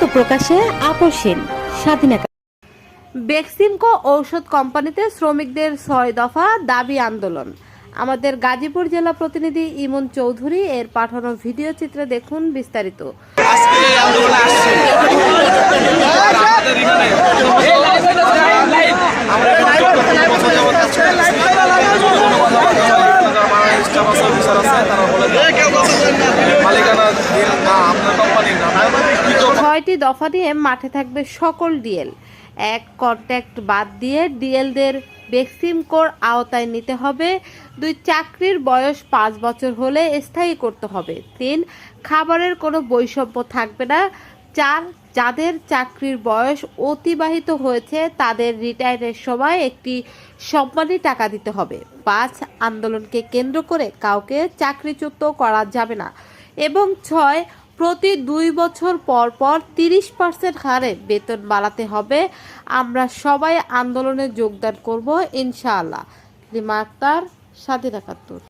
সত্য প্রকাশে আপোষহীন স্বাধীনতা। বেক্সিমকো ঔষধ কোম্পানিতে শ্রমিকদের ছয় দফা দাবি আন্দোলন। আমাদের গাজীপুর জেলা প্রতিনিধি ইমন চৌধুরী এর পাঠানো ভিডিও চিত্রে দেখুন বিস্তারিত। আজকে এই আন্দোলনে আসছি। ছয়টি দফা নিয়ে মাঠে থাকবে সকল ডিএল। এক কন্ট্যাক্ট বাদ দিয়ে ডিএলদের বেক্সিমকোর আওতায় নিতে হবে। দুই, চাকরির বয়স পাঁচ বছর হলে স্থায়ী করতে হবে। তিন, খাবারের কোনো বৈষম্য থাকবে না। চার, যাদের চাকরির বয়স অতিবাহিত হয়েছে, তাদের রিটায়ারের সময় একটি সম্মানী টাকা দিতে হবে। পাঁচ, আন্দোলনকে কেন্দ্র করে কাউকে চাকরিচ্যুত করা যাবে না। এবং ছয় প্রতি দুই বছর পর পর তিরিশ পার্সেন্ট হারে বেতন বাড়াতে হবে। আমরা সবাই আন্দোলনে যোগদান করব, ইনশাআল্লাহ। লিমা আক্তার স্বাধীন একাত্তর